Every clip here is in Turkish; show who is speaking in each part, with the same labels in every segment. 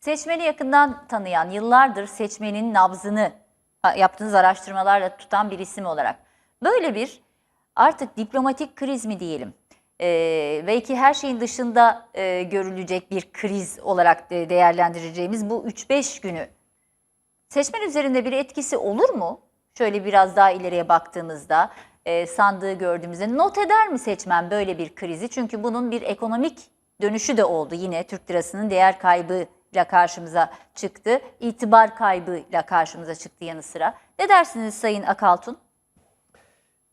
Speaker 1: Seçmeni yakından tanıyan, yıllardır seçmenin nabzını yaptığınız araştırmalarla tutan bir isim olarak. Böyle bir artık diplomatik kriz mi diyelim? Ee, belki her şeyin dışında e, görülecek bir kriz olarak de- değerlendireceğimiz bu 3-5 günü seçmen üzerinde bir etkisi olur mu? Şöyle biraz daha ileriye baktığımızda e, sandığı gördüğümüzde not eder mi seçmen böyle bir krizi? Çünkü bunun bir ekonomik dönüşü de oldu. Yine Türk lirasının değer kaybıyla karşımıza çıktı. İtibar kaybıyla karşımıza çıktı yanı sıra. Ne dersiniz Sayın Akaltun?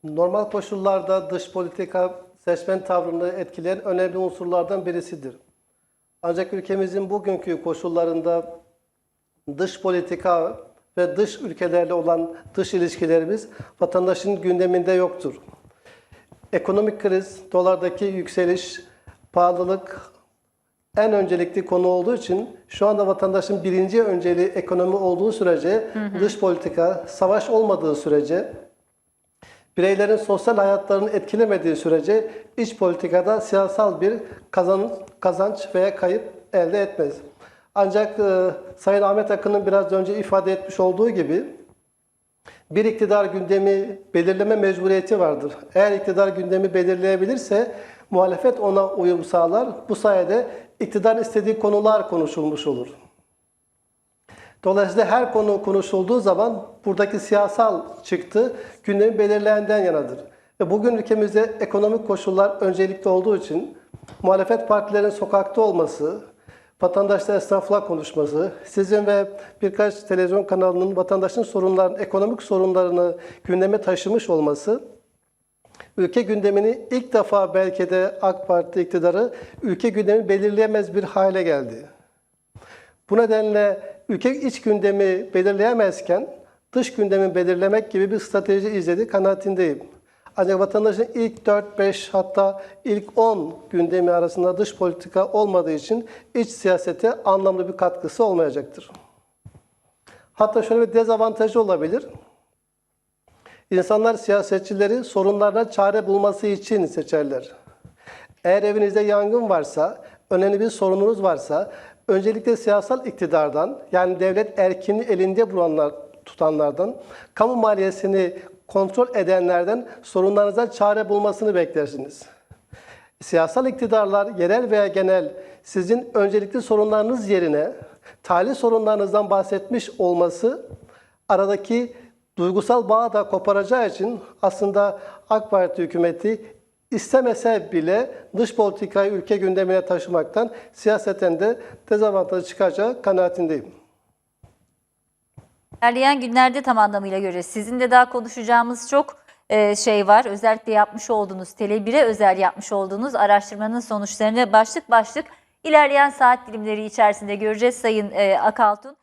Speaker 2: Normal koşullarda dış politika seçmen tavrını etkileyen önemli unsurlardan birisidir. Ancak ülkemizin bugünkü koşullarında dış politika ve dış ülkelerle olan dış ilişkilerimiz vatandaşın gündeminde yoktur. Ekonomik kriz, dolardaki yükseliş, pahalılık en öncelikli konu olduğu için şu anda vatandaşın birinci önceliği ekonomi olduğu sürece dış politika, savaş olmadığı sürece bireylerin sosyal hayatlarını etkilemediği sürece iç politikada siyasal bir kazan, kazanç veya kayıp elde etmez. Ancak e, Sayın Ahmet Akın'ın biraz önce ifade etmiş olduğu gibi bir iktidar gündemi belirleme mecburiyeti vardır. Eğer iktidar gündemi belirleyebilirse muhalefet ona uyum sağlar. Bu sayede iktidar istediği konular konuşulmuş olur. Dolayısıyla her konu konuşulduğu zaman buradaki siyasal çıktı gündemi belirleyenden yanadır. Ve bugün ülkemizde ekonomik koşullar öncelikli olduğu için muhalefet partilerin sokakta olması, vatandaşla esnafla konuşması, sizin ve birkaç televizyon kanalının vatandaşın sorunlarını, ekonomik sorunlarını gündeme taşımış olması ülke gündemini ilk defa belki de AK Parti iktidarı ülke gündemi belirleyemez bir hale geldi. Bu nedenle ülke iç gündemi belirleyemezken dış gündemi belirlemek gibi bir strateji izledi kanaatindeyim. Ancak vatandaşın ilk 4-5 hatta ilk 10 gündemi arasında dış politika olmadığı için iç siyasete anlamlı bir katkısı olmayacaktır. Hatta şöyle bir dezavantajı olabilir. İnsanlar siyasetçileri sorunlarına çare bulması için seçerler. Eğer evinizde yangın varsa, önemli bir sorununuz varsa, öncelikle siyasal iktidardan, yani devlet erkini elinde bulanlar, tutanlardan, kamu maliyesini kontrol edenlerden sorunlarınıza çare bulmasını beklersiniz. Siyasal iktidarlar yerel veya genel sizin öncelikli sorunlarınız yerine tali sorunlarınızdan bahsetmiş olması aradaki duygusal bağı da koparacağı için aslında AK Parti hükümeti istemese bile dış politikayı ülke gündemine taşımaktan siyaseten de dezavantaj çıkacağı kanaatindeyim.
Speaker 1: İlerleyen günlerde tam anlamıyla göreceğiz. Sizin de daha konuşacağımız çok e, şey var. Özellikle yapmış olduğunuz, Tele1'e özel yapmış olduğunuz araştırmanın sonuçlarını başlık başlık ilerleyen saat dilimleri içerisinde göreceğiz Sayın e, Akaltun.